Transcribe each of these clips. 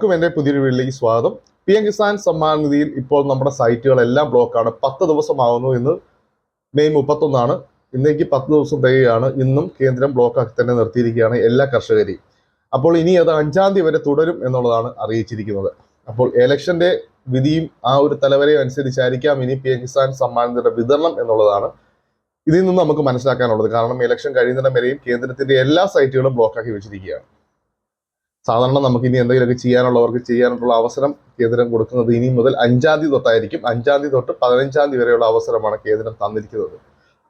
എല്ലാവർക്കും എന്റെ പുതിയൊരു വീട്ടിലേക്ക് സ്വാഗതം. പി എം കിസാൻ സമ്മാൻ നിധിയിൽ ഇപ്പോൾ നമ്മുടെ സൈറ്റുകളെല്ലാം ബ്ലോക്കാണ്. പത്ത് ദിവസമാകുന്നു ഇന്ന്. മെയ് മുപ്പത്തൊന്നാണ്. ഇന്നേക്ക് പത്ത് ദിവസം തികയാണ്. ഇന്നും കേന്ദ്രം ബ്ലോക്കാക്കി തന്നെ നിർത്തിയിരിക്കുകയാണ് എല്ലാ കർഷകരെയും. അപ്പോൾ ഇനി അത് അഞ്ചാം തീയതി വരെ തുടരും എന്നുള്ളതാണ് അറിയിച്ചിരിക്കുന്നത്. അപ്പോൾ ഇലക്ഷന്റെ വിധിയും ആ ഒരു തലവരെയും അനുസരിച്ചായിരിക്കാം ഇനി പി എം കിസാൻ സമ്മാൻ നിധിയുടെ വിതരണം എന്നുള്ളതാണ് ഇതിൽ നിന്ന് നമുക്ക് മനസ്സിലാക്കാനുള്ളത്. കാരണം ഇലക്ഷൻ കഴിയുന്നിടം വരെയും കേന്ദ്രത്തിന്റെ എല്ലാ സൈറ്റുകളും ബ്ലോക്കാക്കി വെച്ചിരിക്കുകയാണ്. സാധാരണ നമുക്ക് ഇനി എന്തെങ്കിലുമൊക്കെ ചെയ്യാനുള്ളവർക്ക് ചെയ്യാനുള്ള അവസരം കേന്ദ്രം കൊടുക്കുന്നത് ഇനി മുതൽ അഞ്ചാം തീയതി തൊട്ടായിരിക്കും. അഞ്ചാം തീയതി തൊട്ട് പതിനഞ്ചാം തീയതി വരെയുള്ള അവസരമാണ് കേന്ദ്രം തന്നിരിക്കുന്നത്.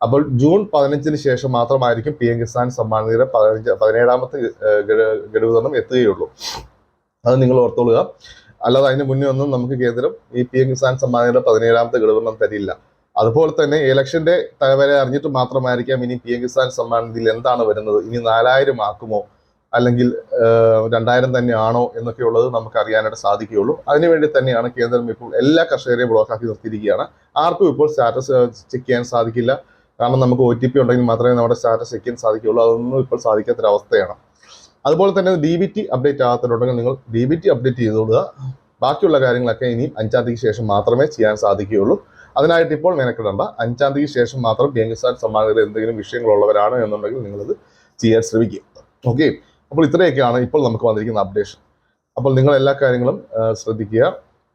അപ്പോൾ ജൂൺ പതിനഞ്ചിന് ശേഷം മാത്രമായിരിക്കും പി എം കിസാൻ സമ്മാൻ നിര പതിനഞ്ച് പതിനേഴാമത്തെ ഗഡുവിതരണം എത്തുകയുള്ളൂ. അത് നിങ്ങൾ ഓർത്തോളുക. അല്ലാതെ അതിന് മുന്നേ ഒന്നും നമുക്ക് കേന്ദ്രം ഈ പി എം കിസാൻ സമ്മാൻ നിര പതിനേഴാമത്തെ ഗഡുവിതരണം തരില്ല. അതുപോലെ തന്നെ ഇലക്ഷന്റെ തലവരെ അറിഞ്ഞിട്ട് മാത്രമായിരിക്കാം ഇനി പി എം കിസാൻ സമ്മാൻ നിധിയിൽ എന്താണ് വരുന്നത്? ഇനി നാലായിരം ആക്കുമോ? അല്ലെങ്കിൽ രണ്ടായിരം തന്നെയാണോ എന്നൊക്കെയുള്ളത് നമുക്ക് അറിയാനായിട്ട് സാധിക്കുകയുള്ളൂ. അതിനുവേണ്ടി തന്നെയാണ് കേന്ദ്രം ഇപ്പോൾ എല്ലാ കർഷകരെയും ബ്ലോക്കാക്കി നിർത്തിയിരിക്കുകയാണ്. ആർക്കും ഇപ്പോൾ സ്റ്റാറ്റസ് ചെക്ക് ചെയ്യാൻ സാധിക്കില്ല. കാരണം നമുക്ക് ഒ ടി പി ഉണ്ടെങ്കിൽ മാത്രമേ നമ്മുടെ സ്റ്റാറ്റസ് ചെക്ക് ചെയ്യാൻ സാധിക്കുകയുള്ളൂ. അതൊന്നും ഇപ്പോൾ സാധിക്കാത്തൊരവസ്ഥയാണ്. അതുപോലെ തന്നെ ഡി ബി ടി അപ്ഡേറ്റ് ആകാത്തിട്ടുണ്ടെങ്കിൽ നിങ്ങൾ ഡി ബി ടി അപ്ഡേറ്റ് ചെയ്തോളുക ബാക്കിയുള്ള കാര്യങ്ങളൊക്കെ ഇനിയും അഞ്ചാം തീയതിക്ക് ശേഷം മാത്രമേ ചെയ്യാൻ സാധിക്കുകയുള്ളൂ. അതിനായിട്ട് ഇപ്പോൾ മെനക്കിടണ്ട അഞ്ചാം തീയതിക്ക് ശേഷം മാത്രം ബി എൻ എസ് കിസാൻ സമ്മാനത്തിൽ എന്തെങ്കിലും വിഷയങ്ങളുള്ളവരാണ് എന്നുണ്ടെങ്കിൽ നിങ്ങളത് ചെയ്യാൻ ശ്രമിക്കുക. ഓക്കെ. അപ്പോൾ ഇത്രയൊക്കെയാണ് ഇപ്പോൾ നമുക്ക് വന്നിരിക്കുന്ന അപ്ഡേഷൻ അപ്പോൾ നിങ്ങൾ എല്ലാ കാര്യങ്ങളും ശ്രദ്ധിക്കുക.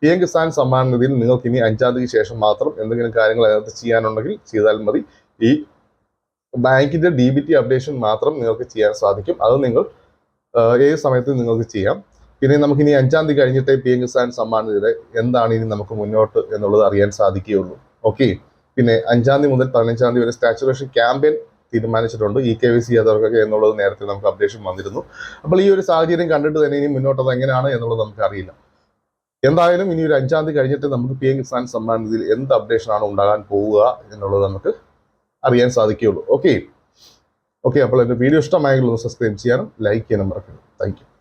പി എം കിസാൻ സമ്മാൻ നിധിയിൽ നിങ്ങൾക്ക് ഇനി അഞ്ചാം തീയതി ശേഷം മാത്രം എന്തെങ്കിലും കാര്യങ്ങൾ അതിനകത്ത് ചെയ്യാനുണ്ടെങ്കിൽ ചെയ്താൽ മതി. ഈ ബാങ്കിന്റെ ഡി ബി ടി അപ്ഡേഷൻ മാത്രം നിങ്ങൾക്ക് ചെയ്യാൻ സാധിക്കും. അത് നിങ്ങൾ ഏത് സമയത്ത് നിങ്ങൾക്ക് ചെയ്യാം. പിന്നെ നമുക്ക് ഇനി അഞ്ചാം തീയതി കഴിഞ്ഞിട്ടേ പി എം കിസാൻ സമ്മാൻ നിധിയുടെ എന്താണ് ഇനി നമുക്ക് മുന്നോട്ട് എന്നുള്ളത് അറിയാൻ സാധിക്കുകയുള്ളൂ. ഓക്കെ പിന്നെ അഞ്ചാം തീയതി മുതൽ പതിനഞ്ചാം തീയതി വരെ സ്റ്റാച്ചുറേഷൻ ക്യാമ്പയിൻ തീരുമാനിച്ചിട്ടുണ്ട്. ഇ കെ വി സി ചെയ്തവർക്കൊക്കെ എന്നുള്ളത് നേരത്തെ നമുക്ക് അപ്ഡേഷൻ വന്നിരുന്നു. അപ്പോൾ ഈ ഒരു സാഹചര്യം കണ്ടിട്ട് തന്നെ ഇനി മുന്നോട്ടത് എങ്ങനെയാണ് എന്നുള്ളത് നമുക്ക് അറിയില്ല. എന്തായാലും ഇനി ഒരു അഞ്ചാം തീയതി കഴിഞ്ഞിട്ട് നമുക്ക് പി എം കിസാൻ സമ്മാൻ നിധിയിൽ എന്ത് അപ്ഡേഷൻ ആണ് ഉണ്ടാകാൻ പോവുക എന്നുള്ളത് നമുക്ക് അറിയാൻ സാധിക്കുകയുള്ളൂ. ഓക്കെ ഓക്കെ അപ്പോൾ എന്റെ വീഡിയോ ഇഷ്ടമായെങ്കിൽ ഒന്ന് സബ്സ്ക്രൈബ് ചെയ്യാനും ലൈക്ക് ചെയ്യാനും മറക്കരുത്. താങ്ക്